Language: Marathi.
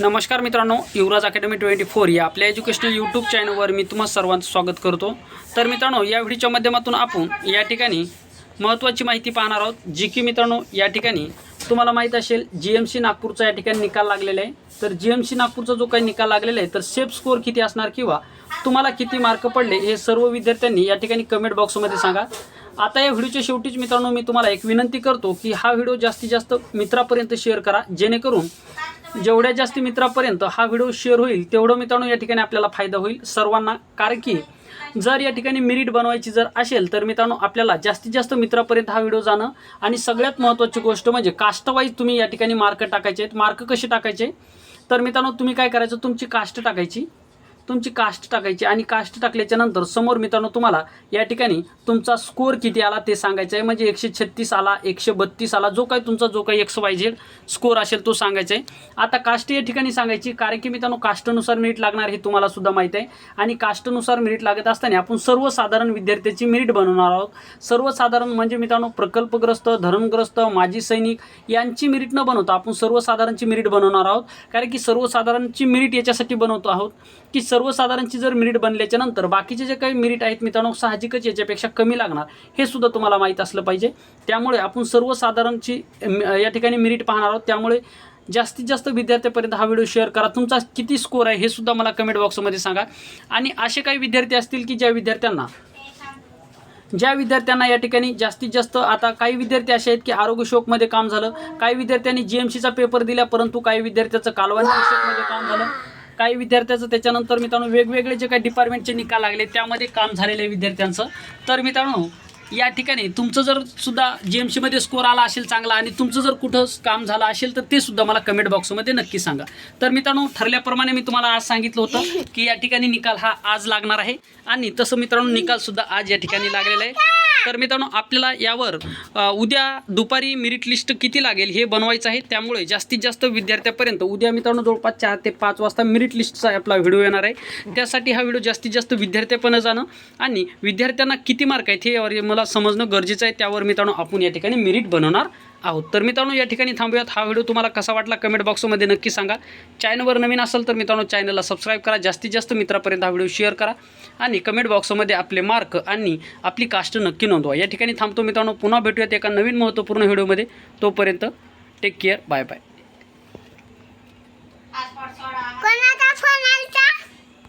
नमस्कार मित्रांनो युवराज अकॅडमी ट्वेंटी फोर या आपल्या एज्युकेशनल यूट्यूब चॅनलवर मी तुम्हा सर्वांचं स्वागत करतो. तर मित्रांनो या व्हिडिओच्या माध्यमातून आपण या ठिकाणी महत्त्वाची माहिती पाहणार आहोत जी की मित्रांनो या ठिकाणी तुम्हाला माहीत असेल जी एम सी नागपूरचा या ठिकाणी निकाल लागलेला आहे. तर जी एम सी नागपूरचा जो काही निकाल लागलेला आहे तर सेफ स्कोअर किती असणार किंवा तुम्हाला किती मार्क पडले हे सर्व विद्यार्थ्यांनी या ठिकाणी कमेंट बॉक्समध्ये सांगा. आता या व्हिडिओच्या शेवटीच मित्रांनो मी तुम्हाला एक विनंती करतो की हा व्हिडिओ जास्तीत जास्त मित्रापर्यंत शेअर करा जेणेकरून जेवढ्या जास्त मित्रापर्यंत हा व्हिडिओ शेअर होईल तेवढं मित्रांनो या ठिकाणी आपल्याला फायदा होईल सर्वांना. कारण की जर या ठिकाणी मिरिट बनवायची जर असेल तर मित्रांनो आपल्याला जास्तीत जास्त मित्रापर्यंत हा व्हिडिओ जाणं आणि सगळ्यात महत्त्वाची गोष्ट म्हणजे कास्टवाईज तुम्ही या ठिकाणी मार्क टाकायचे आहेत. मार्क कसे टाकायचे? तर मित्रांनो तुम्ही काय करायचं? तुमची कास्ट टाकायची. तुमची कास्ट टाकायची आणि कास्ट टाकल्याच्या नंतर समोर मित्रांनो तुम्हाला या ठिकाणी तुमचा स्कोअर किती आला ते सांगायचं आहे म्हणजे एकशे छत्तीस आला एकशे बत्तीस आला जो काही तुमचा जो काही एक्स वाय झेड स्कोअर असेल तो सांगायचा आहे आता कास्ट या ठिकाणी सांगायची कारण की मित्रांनो कास्टनुसार मेरिट लागणार हे तुम्हाला सुद्धा माहीत आहे. आणि कास्टनुसार मेरिट लागत असताना आपण सर्वसाधारण विद्यार्थ्याची मेरिट बनवणार आहोत. सर्वसाधारण म्हणजे मित्रांनो प्रकल्पग्रस्त धरणग्रस्त माजी सैनिक यांची मेरिट न बनवता आपण सर्वसाधारणची मेरिट बनवणार आहोत. कारण की सर्वसाधारणची मेरिट याच्यासाठी बनवतो आहोत की सर्वसाधारणची जर मेरिट बनल्याच्या नंतर बाकीचे जे काही मेरिट आहेत मित्रांनो साहजिकच याच्यापेक्षा कमी लागणार. हे सुद्धा तुम्हाला माहीत असलं पाहिजे. त्यामुळे आपण सर्वसाधारणची या ठिकाणी मेरिट पाहणार आहोत. त्यामुळे जास्तीत जास्त विद्यार्थ्यापर्यंत हा व्हिडिओ शेअर करा. तुमचा किती स्कोअर आहे हे सुद्धा मला कमेंट बॉक्समध्ये सांगा. आणि असे काही विद्यार्थी असतील की ज्या विद्यार्थ्यांना ज्या विद्यार्थ्यांना या ठिकाणी जास्तीत जास्त आता काही विद्यार्थी असे आहेत की आरोग्य शोकमध्ये काम झालं. काही विद्यार्थ्यांनी जी एम सीचा पेपर दिला परंतु काही विद्यार्थ्याचं कालवानी शिक्षकमध्ये काम झालं. काही विद्यार्थ्याचं त्याच्यानंतर मित्रांनो वेगवेगळे जे काही डिपार्टमेंटचे निकाल लागले त्यामध्ये काम झालेले विद्यार्थ्यांचं. तर मित्रांनो या ठिकाणी तुमचं जर सुद्धा जी एम सीमध्ये स्कोअर आला असेल चांगला आणि तुमचं जर कुठं काम झालं असेल तर ते सुद्धा मला कमेंट बॉक्समध्ये नक्की सांगा. तर मित्रांनो ठरल्याप्रमाणे मी तुम्हाला आज सांगितलं होतं की या ठिकाणी निकाल हा आज लागणार आहे. आणि तसं मित्रांनो निकालसुद्धा आज या ठिकाणी लागलेला आहे. तर मित्रांनो आपल्याला यावर उद्या दुपारी मेरिट लिस्ट किती लागेल हे बनवायचं आहे. त्यामुळे जास्तीत जास्त विद्यार्थ्यापर्यंत उद्या मित्रांनो जवळपास चार ते पाच वाजता मेरिट लिस्टचा आपला व्हिडिओ येणार आहे. त्यासाठी हा व्हिडिओ जास्तीत जास्त विद्यार्थ्यापर्यंत जाणं आणि विद्यार्थ्यांना किती मार्क आहेत हे यावर मला समजणं गरजेचं आहे. त्यावर मित्रांनो आपण या ठिकाणी मेरिट बनवणार आहोत तर मित्रांनो या ठिकाणी थांबूयात. हा व्हिडिओ तुम्हाला कसा वाटला कमेंट बॉक्समध्ये नक्की सांगा. चॅनलवर नवीन असेल तर मित्रांनो चॅनलला सबस्क्राईब करा. जास्तीत जास्त मित्रापर्यंत हा व्हिडिओ शेअर करा. आणि कमेंट बॉक्समध्ये आपले मार्क आणि आपली कास्ट नक्की नोंदवा. या ठिकाणी थांबतो मित्रांनो. पुन्हा भेटूयात एका नवीन महत्त्वपूर्ण व्हिडिओमध्ये. तोपर्यंत टेक केअर बाय बाय